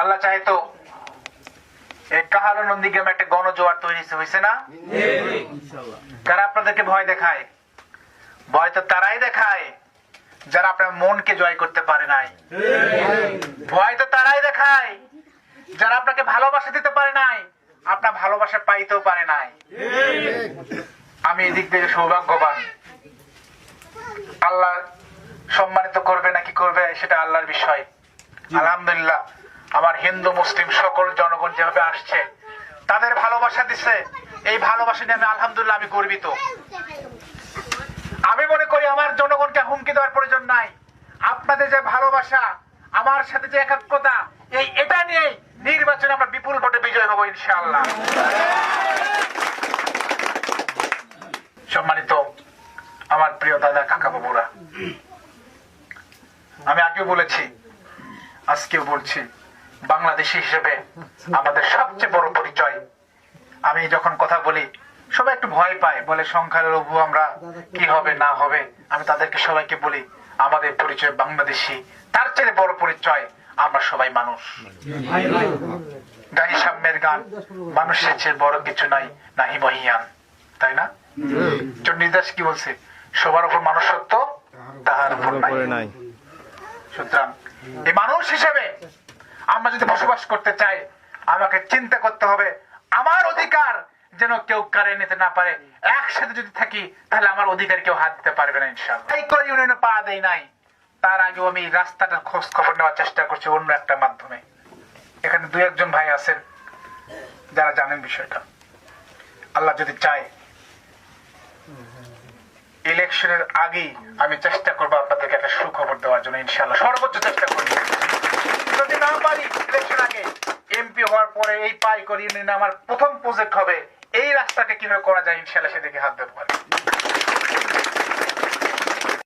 আল্লাহ চাহে তো এই কাহালো নন্দীগ্রামে একটা গণজোয়ার তৈরি হয়েছে না? কারা আপনাদেরকে ভয় দেখায়? ভয় তো তারাই দেখায় যারা আপনার মনকে জয় করতে পারে নাই। ভয় তো তারাই দেখায় যারা আপনাকে ভালোবাসা দিতে পারে নাই আপনার ভালোবাসা পাইতেও পারে নাই। আমি এদিক থেকে সৌভাগ্যবান। আল্লাহ সম্মানিত করবে নাকি করবে সেটা আল্লাহর বিষয়। আলহামদুলিল্লাহ। আমার হিন্দু, মুসলিম সকল জনগণ যেভাবে আসছে, তাদের ভালোবাসা দিচ্ছে এই ভালোবাসা নিয়ে আমি আলহামদুলিল্লাহ আমি গর্বিত। আমি মনে করি আমার জনগণকে হুমকি দেওয়ার প্রয়োজন নাই। আপনাদের যে ভালোবাসা, আমার সাথে যে একাত্মতা, এই এটা নিয়েই নির্বাচনে আমরা বিপুল ভোটে বিজয় হব ইনশাআল্লাহ। সম্মানিত আমার প্রিয় দাদা, কাকা, বাবুরা, আমি আগেও বলেছি, আজকেও বলছি বাংলাদেশি হিসেবে আমাদের সবচেয়ে বড় পরিচয়। আমি যখন কথা বলি, সবাই একটু ভয় পায়, বলে সংখ্যালঘু আমরা কি হবে, না হবে, আমি তাদেরকে সবাইকে বলি, আমাদের পরিচয় বাংলাদেশি, তার চেয়ে বড় পরিচয় আমরা সবাই মানুষ। গাই সাম্যের গান, মানুষের চেয়ে বড় কিছু নাই, নাহি মহিয়ান, তাই না? চণ্ডীদাস কি বলছে? সবার উপর মানুষত্ব, তাহার উপর নাই। সুতরাং এই মানুষ হিসেবে আমরা যদি বসবাস করতে চাই, আমাকে চিন্তা করতে হবে। আমার অধিকার যেন কেউ কারে নিতে না পারে। একসাথে যদি থাকি, তাহলে আমার অধিকার কেউ হাত দিতে পারবে না ইনশাল্লাহ ইউনিয়নে পা দেয় নাই। তার আগেও আমি রাস্তাটার খোঁজ খবর নেওয়ার চেষ্টা করছি অন্য একটা মাধ্যমে। এখানে দু একজন ভাই আছেন, যারা জানেন বিষয়টা। আল্লাহ যদি চায়, ইলেকশনের আগেই আমি চেষ্টা করব আপনাদেরকে একটা সুখবর দেওয়ার জন্য ইনশাল্লাহ সর্বোচ্চ চেষ্টা করব পারি ইলেকশন আগে। এমপি হওয়ার পরে এই পাই করি আমার প্রথম প্রজেক্ট হবে। এই রাস্তাকে কীভাবে করা যায় ইনশাল্লাহ সেদিকে হাত দেবো।